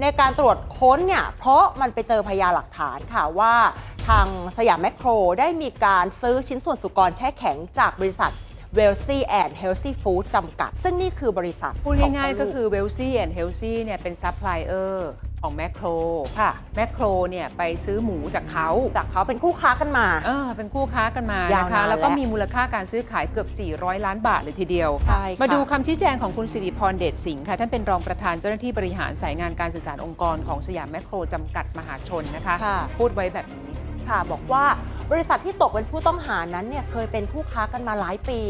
ในการตรวจค้นเนี่ยเพราะมันไปเจอพยานหลักฐานค่ะว่าทางสยามแมคโครได้มีการซื้อชิ้นส่วนสุกรแช่แข็งจากบริษัท w e l s y and Healthy Food จำกัด ซึ่งนี่คือบริษัทพูดของ่ายๆพ่ก็ลูคือ Wealthy and Healthy เนี่ยเป็นซัพพลายเออร์ของแมคโครค่ะ แมคโครเนี่ยไปซื้อหมูจากเขาจากเขาเป็นคู่ค้ากันมา เออเป็นคู่ค้ากันมายาวนะนานคะ แล้วก็แล้วมีมูลค่าการซื้อขายเกือบ 400 ล้านบาทเลยทีเดียว ใช่ค่ะ มาดูคำชี้แจงของคุณสิริพรเดชสิงห์ค่ะ ท่านเป็นรองประธานเจ้าหน้าที่บริหารสายงานการสื่อสารองค์กรของสยามแมคโครจำกัดมหาชนนะคะ ค่ะ พูดไว้แบบนี้ ค่ะบอกว่า บริษัทที่ตกเป็นผู้ต้องหานั้นเนี่ยเคยเป็นคู่ค้ากันมาหลายปี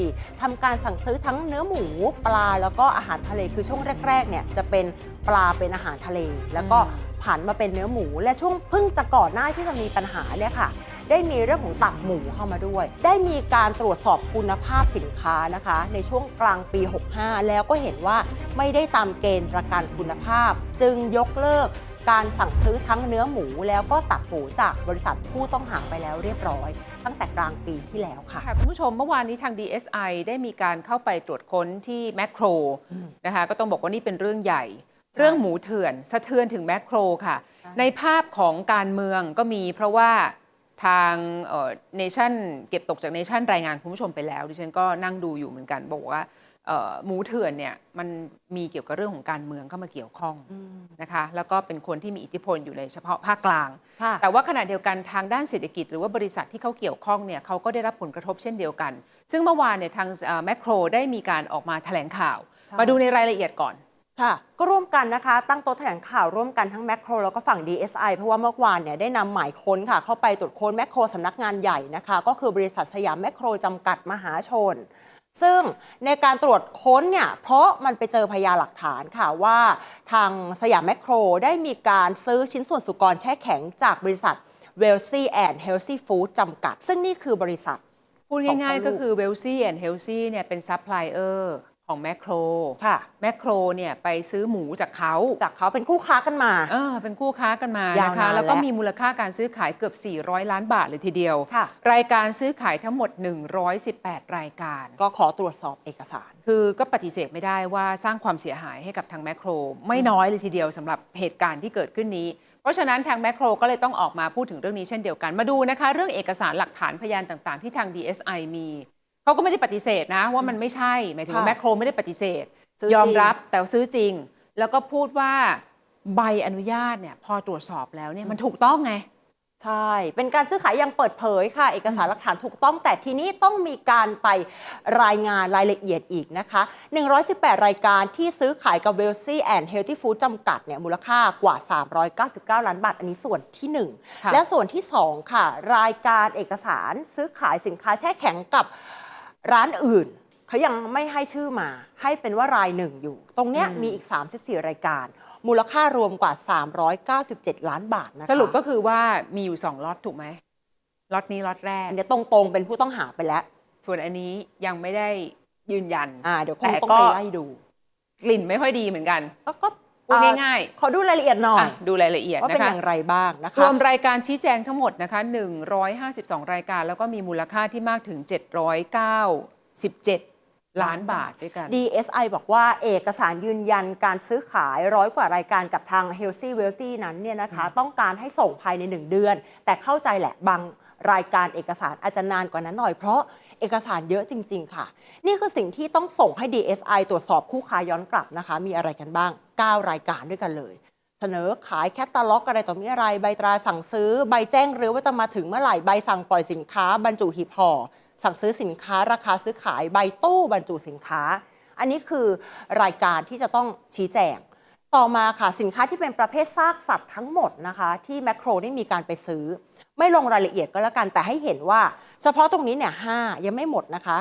ทำการสั่งซื้อทั้งเนื้อหมูปลาแล้วก็อาหารทะเลคือช่วงแรกๆเนี่ยจะเป็นปลาเป็นอาหารทะเล แล้วก็ผันมาเป็นเนื้อหมู และช่วงเพิ่งจะก่อนหน้าที่จะมีปัญหาเนี่ยค่ะได้มีเรื่องของตับหมูเข้ามาด้วย ได้มีการตรวจสอบคุณภาพสินค้านะคะ ในช่วงกลางปี 65 แล้วก็เห็นว่าไม่ได้ตามเกณฑ์ประกันคุณภาพ จึงยกเลิก การสั่งซื้อทั้งเนื้อหมูแล้วก็ตับหมูจากบริษัทผู้ต้องหาไปแล้วเรียบร้อย ตั้งแต่กลางปีที่แล้วค่ะ ค่ะ คุณผู้ชมเมื่อวานนี้ทาง DSI ได้มีการเข้าไปตรวจค้นที่แมคโครอืมนะคะก็ต้องบอกว่านี่เป็นเรื่องใหญ่ใช่เรื่องหมูเถื่อน สะเทือนถึงแมคโครค่ะใช่ในภาพของการเมืองก็มีเพราะว่า ทางเนชั่นเก็บตกจากเนชั่นรายงานคุณผู้ชมไปแล้ว ดิฉันก็นั่งดูอยู่เหมือนกันบอกว่าเอ่อหมูเถื่อนเนี่ยมันมีเกี่ยวกับเรื่องของการเมืองเข้ามาเกี่ยวข้องอืมนะคะแล้วก็เป็นคนที่มีอิทธิพลอยู่ในเฉพาะภาคกลางค่ะแต่ว่าขณะเดียวกันทางด้านเศรษฐกิจ หรือว่าบริษัทที่เขาเกี่ยวข้องเนี่ยเขาก็ได้รับผลกระทบเช่นเดียวกัน ซึ่งเมื่อวานเนี่ยทางแมคโครได้มีการออกมาแถลงข่าวใช่มาดูในรายละเอียดก่อน ค่ะก็ร่วมกันนะคะ ตั้งโต๊ะแถลงข่าวร่วมกันทั้งแมคโครแล้วก็ฝั่ง DSI เพราะว่าเมื่อวานเนี่ยได้นำหมายค้นค่ะ เข้าไปตรวจค้นแมคโครสำนักงานใหญ่นะคะ ก็คือบริษัทสยามแมคโครจำกัดมหาชน ซึ่งในการตรวจค้นเนี่ยเพราะมันไปเจอพยานหลักฐานค่ะว่าทางสยามแมคโครได้มีการซื้อชิ้นส่วนสุกรแช่แข็งจากบริษัท w e l s y and Healthy Food จำกัด ซึ่งนี่คือบริษัทพูดของง่ายเขาๆก็คือ Wealthy and Healthy เนี่ยเป็นซัพพลายเออร์ ของแมคโครค่ะ แมคโครเนี่ยไปซื้อหมูจากเขาจากเขาเป็นคู่ค้ากันมา เออเป็นคู่ค้ากันมายาวนะคะนานแล้วก็แล้วมีมูลค่าการซื้อขายเกือบ 400 ล้านบาทเลยทีเดียวค่ะรายการซื้อขายทั้งหมด 118 รายการ ก็ขอตรวจสอบเอกสาร คือก็ปฏิเสธไม่ได้ว่าสร้างความเสียหายให้กับทางแมคโคร ไม่น้อยเลยทีเดียวสำหรับเหตุการณ์ที่เกิดขึ้นนี้เพราะฉะนั้นทางแมคโครก็เลยต้องออกมาพูดถึงเรื่องนี้เช่นเดียวกันมาดูนะคะ เรื่องเอกสารหลักฐานพยานต่างๆ ที่ทาง DSI มี เขาก็ไม่ได้ปฏิเสธนะ ว่ามันไม่ใช่หมายถึงว่าค่ะแมคโครไม่ได้ปฏิเสธ ซื้อจริง ยอมรับแต่ซื้อจริง แล้วก็พูดว่าใบอนุญาตเนี่ยพอตรวจสอบแล้วเนี่ยมันถูกต้องไง ใช่ เป็นการซื้อขายอย่างเปิดเผยค่ะ เอกสารหลักฐานถูกต้อง แต่ทีนี้ต้องมีการไปรายงานรายละเอียดอีกนะคะ 118 รายการที่ซื้อขายกับ w e l s y and Healthy Food จำกัดเนี่ยมูลค่ากว่า 399 ล้านบาท อันนี้ส่วนที่ค่ะ1และส่วนที่ 2 ค่ะ รายการเอกสารซื้อขายสินค้าแช่แข็งกับ ร้านอื่นเขายังไม่ให้ชื่อมาให้เป็นว่ารายหนึ่งอยู่ ตรงเนี้ยมีอีก 34 รายการ มูลค่ารวมกว่า 397 ล้านบาทนะคะสรุปก็คือว่ามีอยู่สองล็อตถูกไหมล็อตนี้ล็อตแรก อันเนี้ยตรงๆเป็นผู้ต้องหาไปแล้ว ส่วนอันนี้ยังไม่ได้ยืนยันอ่าเดี๋ยวคงแต่ต้องก็ไปไล่ดู กลิ่นไม่ค่อยดีเหมือนกัน ก็ก็ พูดอ่ง่ายขอดูรายละเอียดหน่อยอะดูรายละเอียดว่านะเป็นคะอย่างไรบ้างนะรคะวมรายการชี้แจงทั้งหมดนะคะ 152 รายการแล้วก็มีมูลค่าที่มากถึง 797ล้านบาทด้วยกัน DSI บอกว่าเอกสารยืนยันการซื้อขายร้อยกว่ารายการกับทาง Healthy Wealthy นั้นเนี่ยนะคะ ต้องการให้ส่งภายใน 1 เดือน แต่เข้าใจแหละบาง รายการเอกสารอาจจะนานกว่านั้นหน่อยเพราะเอกสารเยอะจริง ๆ ค่ะ นี่คือสิ่งที่ต้องส่งให้ DSI ตรวจสอบคู่ค้าย้อนกลับนะคะ มีอะไรกันบ้าง 9 รายการด้วยกันเลย เสนอขายแคตตาล็อกอะไรต่อมีอะไร ใบตราสั่งซื้อ ใบแจ้งเรือว่าจะมาถึงเมื่อไหร่ ใบสั่งปล่อยสินค้า บรรจุหีบห่อ สั่งซื้อสินค้า ราคาซื้อขาย ใบตู้บรรจุสินค้า อันนี้คือรายการที่จะต้องชี้แจง ต่อมาค่ะ สินค้าที่เป็นประเภทซากสัตว์ทั้งหมดนะคะ ที่แมคโครได้มีการไปซื้อ ไม่ลงรายละเอียดก็แล้วกันแต่ให้เห็นว่า เฉพาะตรงนี้เนี่ยห้ายังไม่หมดนะคะ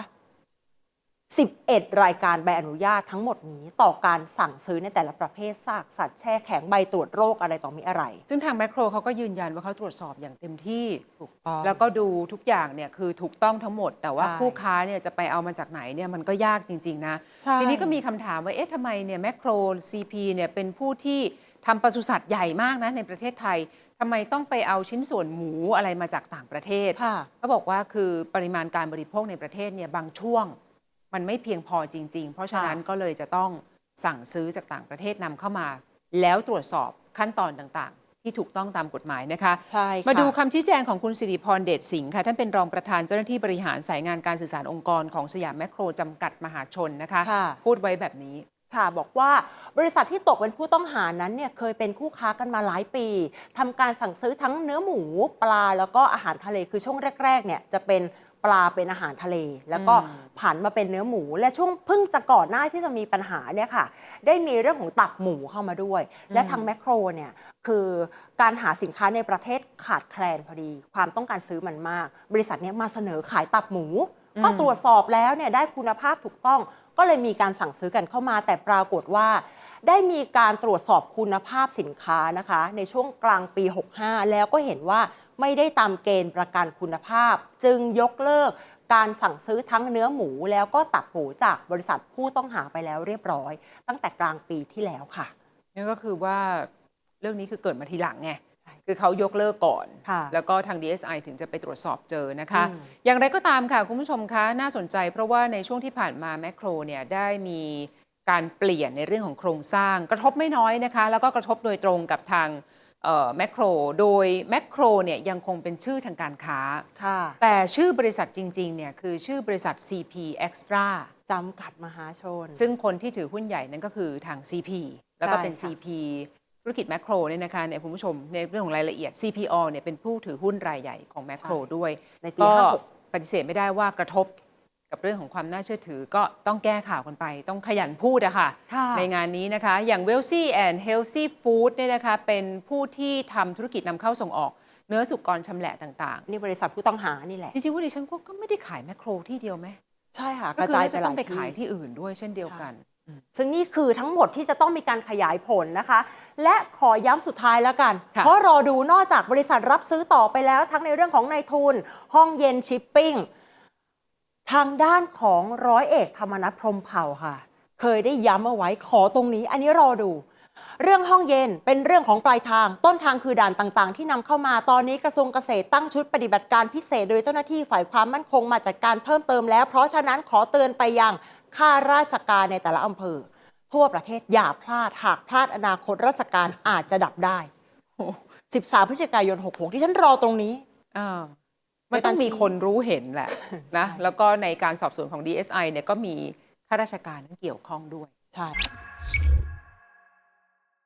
11 รายการใบอนุญาตทั้งหมดนี้ต่อการสั่งซื้อในแต่ละประเภทซากสัตว์แช่แข็งใบตรวจโรคอะไรต่อมีอะไร ซึ่งทางแมคโครเขาก็ยืนยันว่าเขาตรวจสอบอย่างเต็มที่ ถูกต้อง แล้วก็ดูทุกอย่างเนี่ยคือถูกต้องทั้งหมด แต่ว่าใช่ผู้ค้าเนี่ยจะไปเอามาจากไหนเนี่ยมันก็ยากจริง ๆ นะ ใช่ ทีนี้ก็มีคำถามว่าเอ๊ะทำไมเนี่ยแมคโครซีพีเนี่ยเป็นผู้ที่ทำปศุสัตว์ใหญ่มากนะในประเทศไทย ทำไมต้องไปเอาชิ้นส่วนหมูอะไรมาจากต่างประเทศค่ะเขาบอกว่าคือปริมาณการบริโภคในประเทศเนี่ยบางช่วง มันไม่เพียงพอจริง ๆ เพราะฉะนั้นก็เลยจะต้องสั่งซื้อจากต่างประเทศนำเข้ามา แล้วตรวจสอบขั้นตอนต่างๆ ที่ถูกต้องตามกฎหมายนะคะใช่ค่ะมาดูคำชี้แจงของคุณสิริพรเดชสิงห์ค่ะท่านเป็นรองประธานเจ้าหน้าที่บริหารสายงานการสื่อสารองค์กรของสยามแมคโครจำกัดมหาชนนะคะค่ะพูดไว้แบบนี้ ค่ะ บอกว่าบริษัทที่ตกเป็นผู้ต้องหานั้นเนี่ยเคยเป็นคู่ค้ากันมาหลายปีทำการสั่งซื้อทั้งเนื้อหมู ปลาแล้วก็อาหารทะเลคือช่วงแรกๆเนี่ยจะเป็นปลาเป็นอาหารทะเล แล้วก็อืมผันมาเป็นเนื้อหมู และช่วงเพิ่งจะก่อนหน้าที่จะมีปัญหาเนี่ยค่ะ ได้มีเรื่องของตับหมูเข้ามาด้วย และทางแมคโครเนี่ยคือการหาสินค้าในประเทศขาดแคลนพอดี ความต้องการซื้อมันมาก บริษัทเนี้มาเสนอขายตับหมู ก็ตรวจสอบแล้วเนี่ยได้คุณภาพถูกต้อง ก็เลยมีการสั่งซื้อกันเข้ามา แต่ปรากฏว่า ได้มีการตรวจสอบคุณภาพสินค้านะคะ ในช่วงกลางปี 65 แล้วก็เห็นว่าไม่ได้ตามเกณฑ์ประกันคุณภาพ จึงยกเลิกการสั่งซื้อทั้งเนื้อหมูแล้วก็ตับหมูจากบริษัทผู้ต้องหาไปแล้วเรียบร้อย ตั้งแต่กลางปีที่แล้วค่ะ นั่นก็คือว่าเรื่องนี้คือเกิดมาทีหลังไง คือเขายกเลิกก่อนค่ะแล้วก็ทาง DSI ถึงจะไปตรวจสอบเจอนะคะอืมอย่างไรก็ตามค่ะ คุณผู้ชมคะ น่าสนใจเพราะว่าในช่วงที่ผ่านมาแมคโครเนี่ยได้มีการเปลี่ยนในเรื่องของโครงสร้าง กระทบไม่น้อยนะคะ แล้วก็กระทบโดยตรงกับทางแมคโคร โดยแมคโครเนี่ยยังคงเป็นชื่อทางการค้าค่ะแต่ชื่อบริษัทจริงๆเนี่ยคือชื่อบริษัท CP Extra จำกัดมหาชน ซึ่งคนที่ถือหุ้นใหญ่นั่นก็คือทาง CP แล้วก็เป็นใช่ค่ะ CP ธุรกิจแมคโครเนี่ยนะคะเนี่ยคุณผู้ชมในเรื่องของรายละเอียด CPO เนี่ยเป็นผู้ถือหุ้นรายใหญ่ของแมคโครด้วยในปีก็56 ปฏิเสธไม่ได้ว่ากระทบกับเรื่องของความน่าเชื่อถือก็ต้องแก้ข่าวกันไป ต้องขยันพูดอะค่ะ ค่ะ ในงานนี้นะคะ อย่าง Wealthy and Healthy Food เนี่ยนะคะเป็นผู้ที่ทำธุรกิจนำเข้าส่งออก เนื้อสุกรชำแหละต่างนี่บริษัทผู้ต้องหานี่แหละๆจริงๆว่าดิฉันก็ก็ไม่ได้ขายแมคโครที่เดียวไหมใช่ค่ะกก็ระคือจายน่าไปจะหต้อลางยไปที่ ขายที่อื่นด้วยเช่นเดียวกัน ซึ่งนี่คือทั้งหมดที่จะต้องมีการขยายผลนะคะ และขอย้ำสุดท้ายแล้วกันค่ะเพราะรอดูนอกจากบริษัทรับซื้อต่อไปแล้ว ทั้งในเรื่องของนายทุน ห้องเย็นชิปปิ้ง ทางด้านของร้อยเอกธรรมนัฐพรหมเผ่าค่ะ เคยได้ย้ำเอาไว้ขอตรงนี้ อันนี้รอดู เรื่องห้องเย็นเป็นเรื่องของปลายทาง ต้นทางคือด่านต่างๆ ที่นำเข้ามาตอนนี้กระทรวงเกษตรตั้งชุดปฏิบัติการพิเศษ โดยเจ้าหน้าที่ฝ่ายความมั่นคงมาจัดการเพิ่มเติมแล้ว เพราะฉะนั้นขอเตือนไปยังข้าราชการในแต่ละอำเภอ ทั่วประเทศอย่าพลาดหากพลาดอนาคตราชการอาจจะดับได้โอ้13 พฤศจิกายน 66 ที่ฉันรอตรงนี้ อ่ามันต้องมีคนรู้เห็นแหละนะใช่แล้วก็ในการสอบสวนของ DSI เนี่ยก็มีข้าราชการนั้นเกี่ยวข้องด้วย ใช่